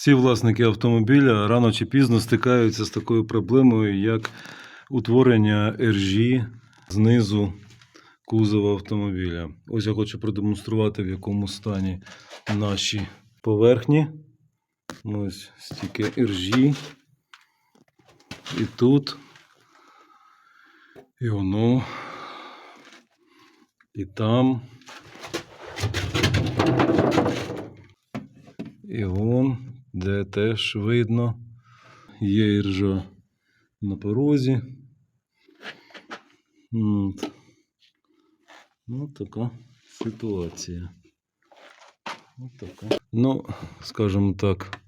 Всі власники автомобіля рано чи пізно стикаються з такою проблемою, як утворення ержі знизу кузова автомобіля. Ось я хочу продемонструвати, в якому стані наші поверхні. Ось стільки ержі. І тут. І воно. І там. І вон, де теж видно, є іржа на порозі. От. Ну, така ситуація. От така. Ну, скажімо так,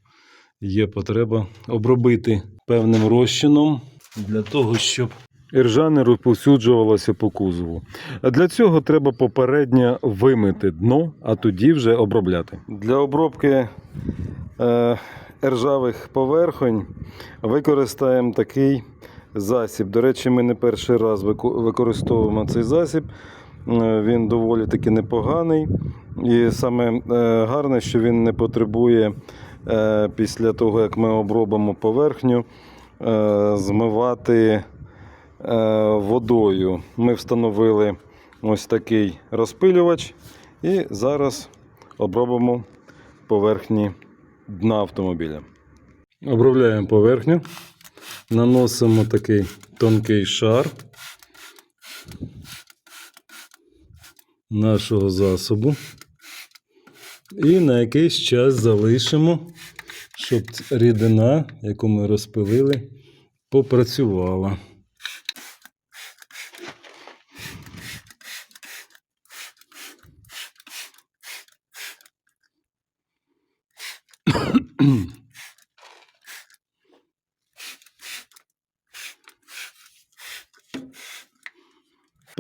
є потреба обробити певним розчином для того, щоб іржа не розповсюджувалася по кузову. А для цього треба попередньо вимити дно, а тоді вже обробляти. Для обробки е, іржавих поверхонь використаємо такий засіб. До речі, ми не перший раз використовуємо цей засіб. Е, Він доволі таки непоганий. І саме е, гарне, що він не потребує після того, як ми обробимо поверхню, змивати водою. Ми встановили ось такий розпилювач і зараз обробимо поверхні дна автомобіля. Обробляємо поверхню, наносимо такий тонкий шар нашого засобу. І на якийсь час залишимо, щоб рідина, яку ми розпилили, попрацювала.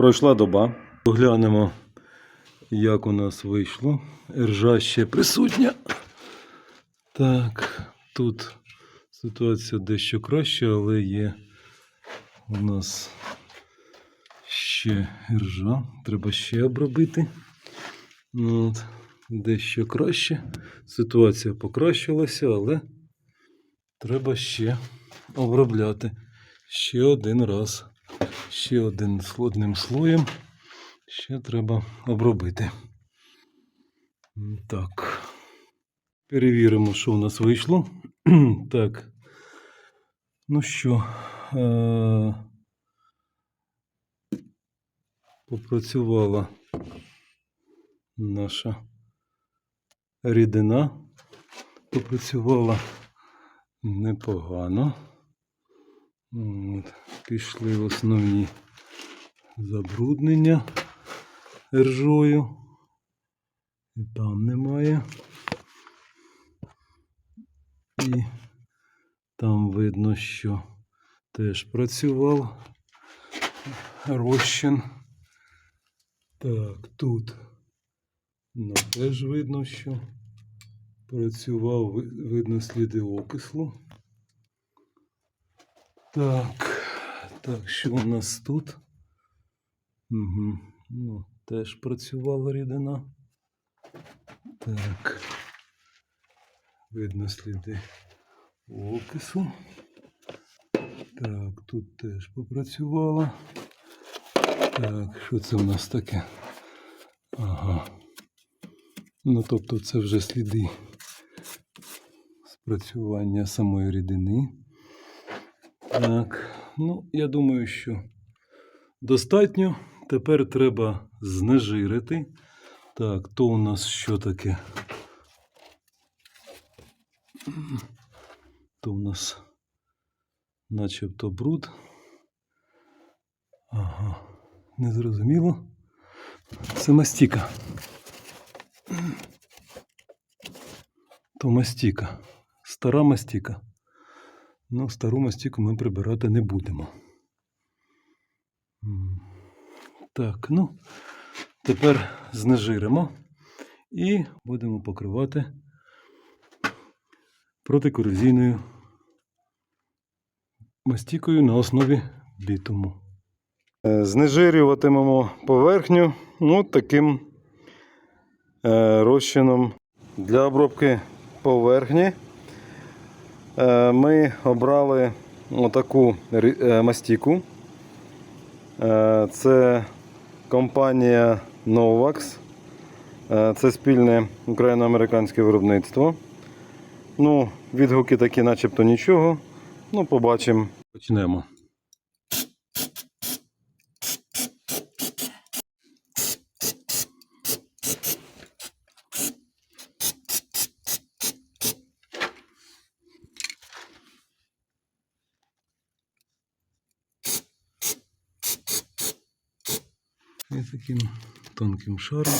Пройшла доба. Поглянемо, як у нас вийшло. Ржа ще присутня. Так, тут ситуація дещо краща, але є у нас ще ржа. Треба ще обробити. Ну, От, дещо краще. Ситуація покращилася, але треба ще обробляти ще один раз. Ще один одним слоєм. Ще треба обробити. Так. Перевіримо, що у нас вийшло. так. Ну що, е- попрацювала наша рідина. Попрацювала непогано. От, пішли основні забруднення ржою. І там немає. І там видно, що теж працював розчин. Так, тут ну, теж видно, що працював, видно сліди окислу. Так, так, що у нас тут? Угу. Ну, теж працювала рідина. Так. Видно сліди окису. Так, тут теж попрацювала. Так, що це у нас таке? Ага. Ну, тобто це вже сліди спрацювання самої рідини. Так, ну, я думаю, що достатньо. Тепер треба знежирити. Так, то у нас що таке? То у нас начебто бруд. Ага, незрозуміло. Це мастіка. То мастіка. Стара мастіка. Ну, стару мастіку ми прибирати не будемо. Так, ну, тепер знежиримо і будемо покривати протикорозійною мастікою на основі бітуму. Е, Знежирюватимемо поверхню ну, таким е, розчином для обробки поверхні Ми обрали отаку е, мастіку. Е, Це компанія Novax. Е, Це спільне україно-американське виробництво. Ну, відгуки такі, начебто нічого. Ну, побачимо. Почнемо. І таким тонким шаром.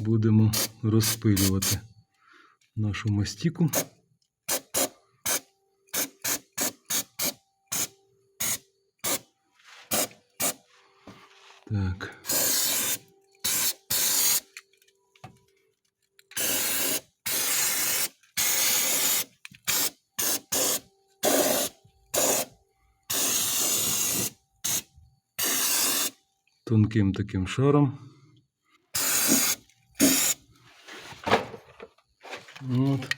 Будемо розпилювати нашу мастіку. Так. Тонким таким шаром. От.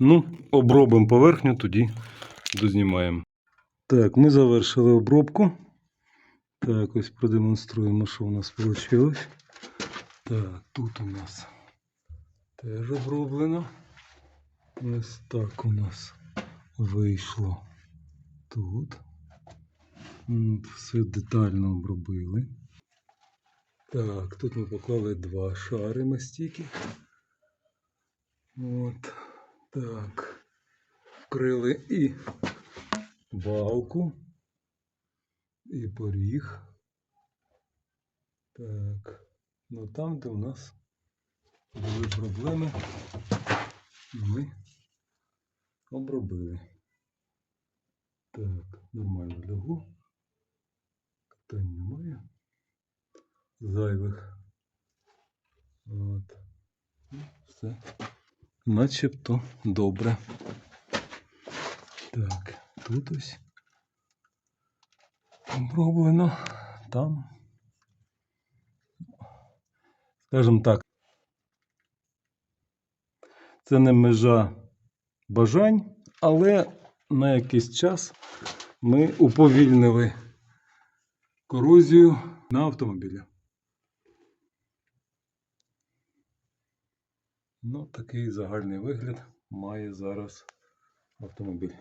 Ну, обробимо поверхню, тоді дознімаємо. Так, ми завершили обробку. Так, ось продемонструємо, що у нас вийшло. Так, тут у нас теж оброблено. Ось так у нас вийшло тут. Все детально обробили. Так, тут ми поклали два шари мастики. От. Так. Вкрили і балку, і поріг. Так. Ну там, де у нас були проблеми, ми обробили. Так, нормально лягу. Питань немає. Зайвих. От. Ну, Все. Начебто добре. Так, тут ось оброблено. Там. Скажімо так. Це не межа бажань, але на якийсь час ми уповільнили корозію на автомобілі. Ну, такий загальний вигляд має зараз автомобіль.